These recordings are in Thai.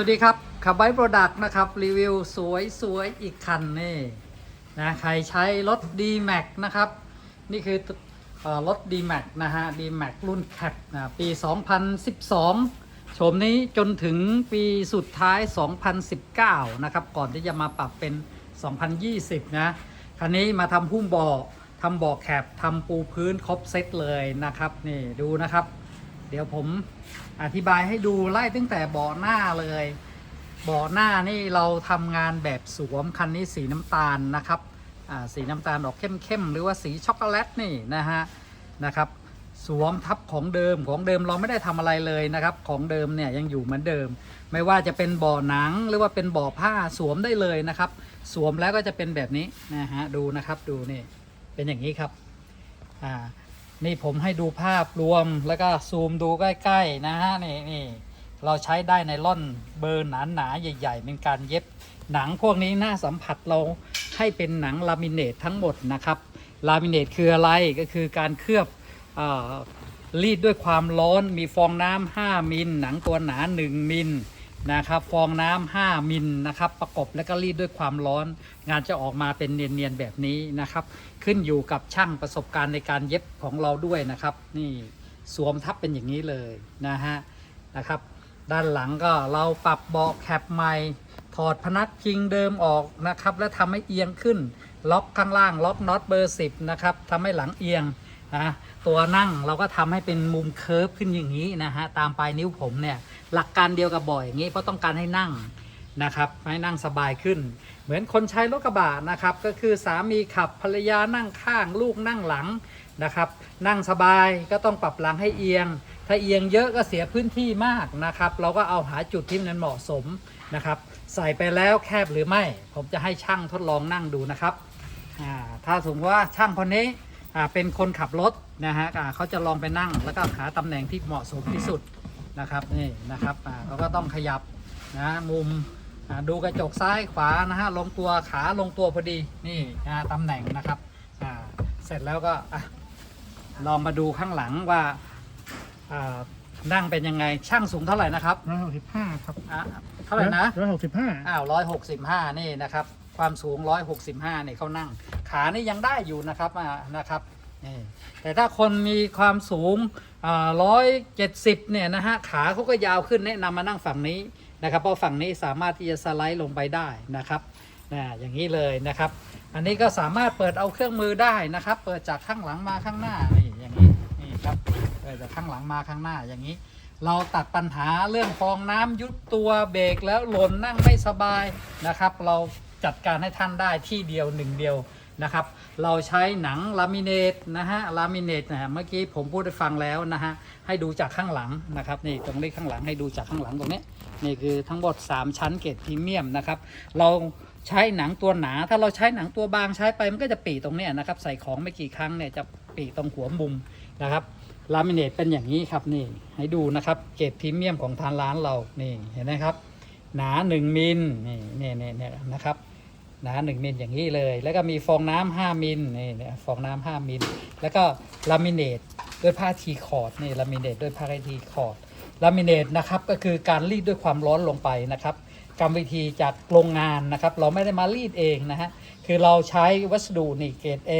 สวัสดีครับขับไบโปรดักต์นะครับ รีวิวสวยสวยอีกคันนี่นะใครใช้รถ d m a x นะครับ นี่คือรถ d m a x นะฮะ d m a x รุ่นแคปนะปี 2012 โฉมนี้จนถึงปีสุดท้าย 2019 นะครับ ก่อนที่จะมาปรับเป็น 2020 นะ คันนี้มาทำหุ้มเบาะทำเบาะแคปทำปูพื้นครบเซตเลยนะครับ นี่ดูนะครับ เดี๋ยวผมอธิบายให้ดูไล่ตั้งแต่เบาะหน้าเลยเบาะหน้านี่เราทำงานแบบสวมคันนี้สีน้ำตาลนะครับสีน้ำตาลออกเข้มๆหรือว่าสีช็อกโกแลตนี่นะฮะนะครับสวมทับของเดิมของเดิมเราไม่ได้ทำอะไรเลยนะครับ ของเดิมเนี่ยยังอยู่เหมือนเดิม ไม่ว่าจะเป็นเบ่อหนังหรือว่าเป็นเบ่อผ้าสวมได้เลยนะครับ สวมแล้วก็จะเป็นแบบนี้นะฮะดูนะครับดูนี่เป็นอย่างนี้ครับอ่า นี่ผมให้ดูภาพรวมแล้วก็ซูมดูใกล้ๆนะฮะนี่นี่เราใช้ได้ในร่อนเบอร์หนาๆใหญ่ ๆ เป็นการเย็บหนังพวกนี้หน้าสัมผัสเราให้เป็นหนังลามิเนตทั้งหมดนะครับลามิเนตคืออะไรก็คือการเคลือบอรีดด้วยความร้อนมีฟองน้ำ5มิลหนังตัวหนา 1มิล นะครับฟองน้ำ5มิลนะครับประกบแล้วก็รีดด้วยความร้อน งานจะออกมาเป็นเนียนๆแบบนี้นะครับ ขึ้นอยู่กับช่างประสบการณ์ในการเย็บของเราด้วยนะครับ นี่สวมทับเป็นอย่างนี้เลยนะฮะนะครับ ด้านหลังก็เราปรับเบาะแคปใหม่ถอดพนักพิงเดิมออกนะครับ แล้วทำให้เอียงขึ้น ล็อกข้างล่าง ล็อกน็อตเบอร์ 10 นะครับทำให้หลังเอียงนะตัวนั่งเราก็ทำให้เป็นมุมเคิร์ฟขึ้นอย่างนี้นะฮะตามปลายนิ้วผมเนี่ย หลักการเดียวกับบ่อยอย่างนี้เพราะต้องการให้นั่งนะครับให้นั่งสบายขึ้น เหมือนคนใช้รถกระบะนะครับ ก็คือสามีขับภรรยานั่งข้างลูกนั่งหลังนะครับ นั่งสบายก็ต้องปรับหลังให้เอียง ถ้าเอียงเยอะก็เสียพื้นที่มากนะครับ เราก็เอาหาจุดที่มันเหมาะสมนะครับ ใส่ไปแล้วแคบหรือไม่ ผมจะให้ช่างทดลองนั่งดูนะครับถ้าสมมติว่าช่างคนนี้เป็นคนขับรถนะฮะเขาจะลองไปนั่งแล้วก็หาตำแหน่งที่เหมาะสมที่สุด นะครับนี่นะครับอ่าเขาก็ต้องขยับนะมุมอ่าดูกระจกซ้ายขวานะฮะลงตัวขาลงตัวพอดีนี่นะตำแหน่งนะครับอ่าเสร็จแล้วก็อะลองมาดูข้างหลังว่าอ่านั่งเป็นยังไงช่างสูงเท่าไหร่นะครับร้อยหกสิบห้าครับอะเท่าไหร่นะ ร้อยหกสิบห้าอ้าวร้อยหกสิบห้านี่นะครับ ความสูงร้อยหกสิบห้านี่เขานั่ง ขานี่ยังได้อยู่นะครับอ่านะครับนี่ แต่ถ้าคนมีความสูงร้อยเจ็ดสิบเนี่ยนะฮะขาเขาก็ยาวขึ้นแนะนำมานั่งฝั่งนี้นะครับเพราะฝั่งนี้สามารถที่จะสไลด์ลงไปได้นะครับนะอย่างนี้เลยนะครับ อันนี้ก็สามารถเปิดเอาเครื่องมือได้นะครับ เปิดจากข้างหลังมาข้างหน้านี่อย่างนี้นี่ครับเปิดจากข้างหลังมาข้างหน้าอย่างนี้ เราตัดปัญหาเรื่องฟองน้ำยุบตัวเบรกแล้วหล่นนั่งไม่สบายนะครับ เราจัดการให้ท่านได้ที่เดียวหนึ่งเดียว นะครับ เราใช้หนังลามิเนตนะฮะลามิเนตนะฮะเมื่อกี้ผมพูดให้ฟังแล้วนะฮะให้ดูจากข้างหลังนะครับนี่ตรงนี้ข้างหลังให้ดูจากข้างหลังตรงนี้นี่คือทั้งหมด 3 ชั้นเกรดพรีเมียมนะครับเราใช้หนังตัวหนา ถ้าเราใช้หนังตัวบางใช้ไปมันก็จะปีตรงเนี้ยนะครับใส่ของไม่กี่ครั้งเนี่ยจะปีตรงหัวมุมนะครับลามิเนตเป็นอย่างนี้ครับนี่ให้ดูนะครับเกรดพรีเมียมของทางร้านเรานี่เห็นไหมครับหนา 1มิลนนี่นี่นี่นะครับ หนึ่งมิลอย่างนี้เลย แล้วก็มีฟองน้ำห้ามิลนี่เนี่ยฟองน้ำห้ามิลแล้วก็ลามิเนตด้วยผ้าทีคอร์ดนี่ลามิเนตด้วยผ้าทีคอร์ด ลามิเนตนะครับก็คือการรีดด้วยความร้อนลงไปนะครับกรรมวิธีจากโรงงานนะครับ เราไม่ได้มารีดเองนะฮะคือเราใช้วัสดุนี่เกรด A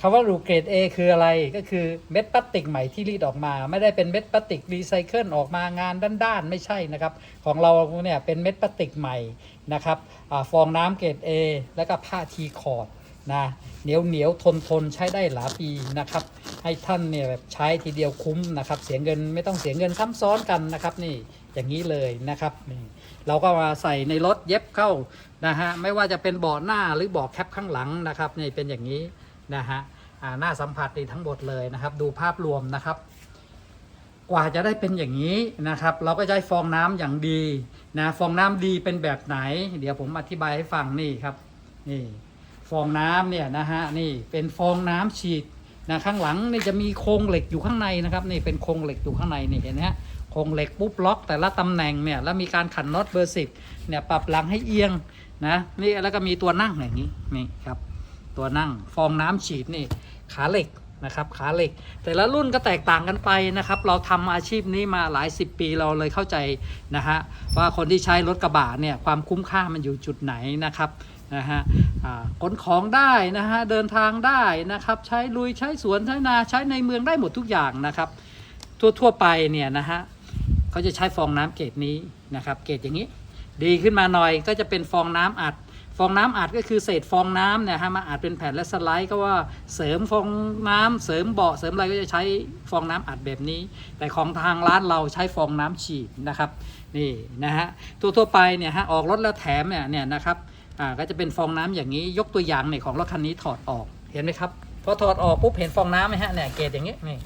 คำว่ารูเกรด A คืออะไรก็คือเม็ดพลาสติกใหม่ที่รีดออกมา ไม่ได้เป็นเม็ดพลาสติกรีไซเคิลออกมางานด้านๆ ไม่ใช่นะครับ ของเราเนี่ยเป็นเม็ดพลาสติกใหม่นะครับอฟองน้ำเกรด A แล้วก็ผ้าทีคอร์ด นะเหนียวเหนียวทนทนใช้ได้หลายปีนะครับ ให้ท่านเนี่ยแบบใช้ทีเดียวคุ้มนะครับ เสียเงินไม่ต้องเสียเงินซ้ำซ้อนกันนะครับนี่อย่างนี้เลยนะครับนี่เราก็มาใส่ในรถเย็บเข้านะฮะไม่ว่าจะเป็นเบาะหน้าหรือเบาะแคปข้างหลังนะครับนี่เป็นอย่างนี้นะฮะหน้าสัมผัสนี่ทั้งหมดเลยนะครับ ดูภาพรวมนะครับ กว่าจะได้เป็นอย่างนี้นะครับ เราก็ใช้ฟองน้ำอย่างดีนะฟองน้ำดีเป็นแบบไหน เดี๋ยวผมอธิบายให้ฟังนี่ครับนี่ ฟองน้ำเนี่ยนะฮะนี่เป็นฟองน้ำฉีดนะข้างหลังนี่จะมีโครงเหล็กอยู่ข้างในนะครับนี่เป็นโครงเหล็กอยู่ข้างในนี่เห็นไหมฮะโครงเหล็กปุ๊บล็อก แต่ละตำแหน่งเนี่ยแล้วมีการขันน็อตเบอร์สิบเนี่ยปรับหลังให้เอียงนะนี่แล้วก็มีตัวนั่งอย่างนี้นี่ครับตัวนั่งฟองน้ำฉีดนี่ขาเหล็กนะครับขาเหล็ก แต่ละรุ่นก็แตกต่างกันไปนะครับ เราทำอาชีพนี้มาหลายสิบปีเราเลยเข้าใจนะฮะว่าคนที่ใช้รถกระบะเนี่ยความคุ้มค่ามันอยู่จุดไหนนะครับ นะฮะขนของได้นะฮะเดินทางได้นะครับใช้ลุยใช้สวนใช้นาใช้ในเมืองได้หมดทุกอย่างนะครับ ทั่วๆไปเนี่ยนะฮะเขาจะใช้ฟองน้ำเกรดนี้นะครับ เกรดอย่างนี้ ดีขึ้นมาหน่อยก็จะเป็นฟองน้ำอัด ฟองน้ำอัดก็คือเศษฟองน้ำเนี่ยฮะมาอัดเป็นแผ่นและสไลด์ก็ว่าเสริมฟองน้ำเสริมเบาะเสริมอะไรก็จะใช้ฟองน้ำอัดแบบนี้ แต่ของทางร้านเราใช้ฟองน้ำฉีดนะครับนี่นะฮะตัวทั่วไปเนี่ยฮะออกรถแล้วแถมเนี่ยเนี่ยนะครับ อ่าก็จะเป็นฟองน้ำอย่างนี้ยกตัวอย่างเนี่ยของรถคันนี้ถอดออกเห็นไหมครับพอถอดออกปุ๊บเห็นฟองน้ำไหมฮะเนี่ยเกรดอย่างนี้นี่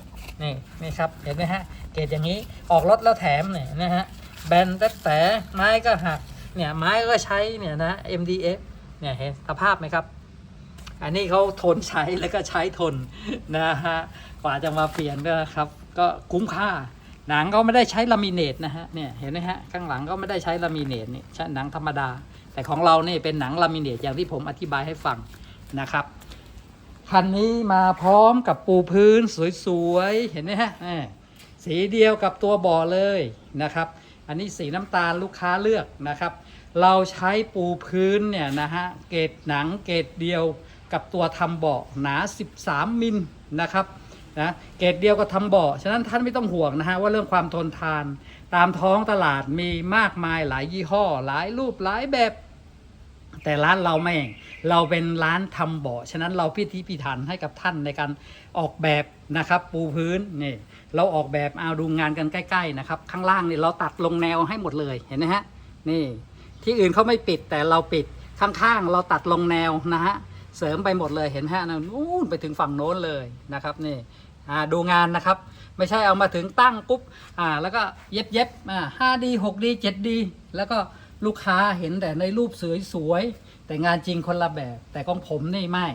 นี่นี่ครับเห็นไหมฮะเกรดอย่างนี้ออกรถแล้วแถมเนี่ยนะฮะแบนแต่แต่ไม้ก็หักเนี่ยไม้ก็ใช้เนี่ยนะ MDF เนี่ยเห็นสภาพไหมครับ อันนี้เขาทนใช้แล้วก็ใช้ทนนะฮะกว่าจะมาเปลี่ยนก็ครับก็คุ้มค่า หนังก็ไม่ได้ใช้ลามิเนตนะฮะเนี่ยเห็นไหมฮะข้างหลังก็ไม่ได้ใช้ลามิเนตนี่ใช้หนังธรรมดา แต่ของเราเนี่ยเป็นหนังลามิเนตอย่างที่ผมอธิบายให้ฟังนะครับ คันนี้มาพร้อมกับปูพื้นสวยๆ เห็นไหมฮะสีเดียวกับตัวบ่อเลยนะครับ อันนี้สีน้ำตาลลูกค้าเลือกนะครับ เราใช้ปูพื้นเนี่ยนะฮะเกรดหนังเกรดเดียวกับตัวทำเบาะหนา 13 มิลนะครับนะเกรดเดียวกับทำเบาะฉะนั้นท่านไม่ต้องห่วงนะฮะว่าเรื่องความทนทาน ตามท้องตลาดมีมากมายหลายยี่ห้อ หลายรูปหลายแบบ แต่ร้านเราไม่ เราเป็นร้านทำเบาะฉะนั้นเราพิธีพิถันให้กับท่านในการออกแบบนะครับ ปูพื้นนี่เราออกแบบเอาดูงานกันใกล้ ๆ นะครับ ข้างล่างนี่เราตัดลงแนวให้หมดเลยเห็นไหมฮะนี่ ที่อื่นเขาไม่ปิดแต่เราปิดข้างๆ เราตัดลงแนวนะฮะเสริมไปหมดเลยเห็นไหมฮะนะนู่นไปถึงฝั่งโน้นเลยนะครับนี่ดูงานนะครับ ไม่ใช่เอามาถึงตั้งปุ๊บอ่าแล้วก็เย็บเย็บอ่าห้าดีหกดีเจ็ดดีแล้วก็ ลูกค้าเห็นแต่ในรูปสวยๆแต่งานจริงคนละแบบ แต่ของผมนี่ไม่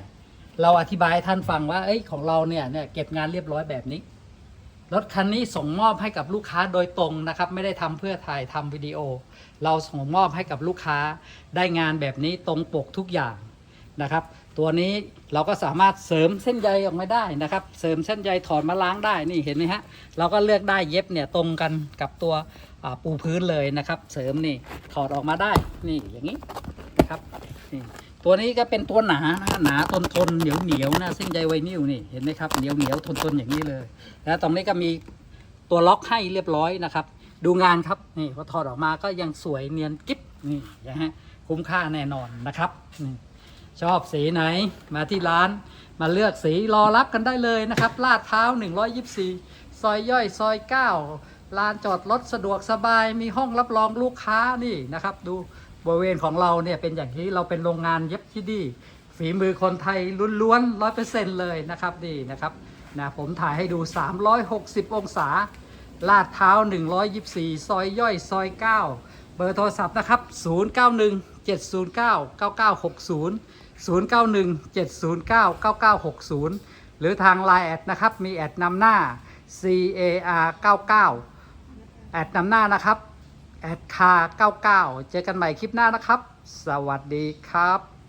เราอธิบายให้ท่านฟังว่าเอ้ยของเราเนี่ยเนี่ยเก็บงานเรียบร้อยแบบนี้รถคันนี้ส่งมอบให้กับลูกค้าโดยตรงนะครับ ไม่ได้ทำเพื่อถ่ายทำวิดีโอ เราส่งมอบให้กับลูกค้าได้งานแบบนี้ตรงปกทุกอย่างนะครับ ตัวนี้เราก็สามารถเสริมเส้นใยออกมาได้นะครับ เสริมเส้นใยถอดมาล้างได้นี่เห็นไหมฮะเราก็เลือกได้เย็บเนี่ยตรงกันกับตัว ปูพื้นเลยนะครับ เสริมนี่ถอดออกมาได้นี่อย่างนี้นะครับนี่ตัวนี้ก็เป็นตัวหนานะหนาทนทนเหนียวเหนียวนะเส้นใยไวนิลนี่เห็นไหมครับเหนียวเหนียวทนทนอย่างนี้เลย แล้วตรงนี้ก็มีตัวล็อกให้เรียบร้อยนะครับ ดูงานครับนี่พอถอดออกมาก็ยังสวยเนียนกิ๊บนี่นะฮะคุ้มค่าแน่นอนนะครับนี่ชอบสีไหนมาที่ร้านมาเลือกสีรอรับกันได้เลยนะครับ ลาดเท้า 124 ซอยย่อยซอย 9 ลานจอดรถสะดวกสบายมีห้องรับรองลูกค้านี่นะครับ ดูบริเวณของเราเนี่ยเป็นอย่างนี้เราเป็นโรงงานเย็บที่ดีฝีมือคนไทยล้วนๆร้อยเปอร์เซ็นต์เลยนะครับนี่นะครับนะผมถ่ายให้ดู 360 องศา ลาดเท้า 124 ซอยย่อยซอย 9 เบอร์โทรศัพท์นะครับ 091 709 9960 091 709 9960 หรือทาง Line แอดนะครับ มีแอดนำหน้า CAR 99 แอดนำหน้านะครับแอดคา99 เจอกันใหม่คลิปหน้านะครับ สวัสดีครับ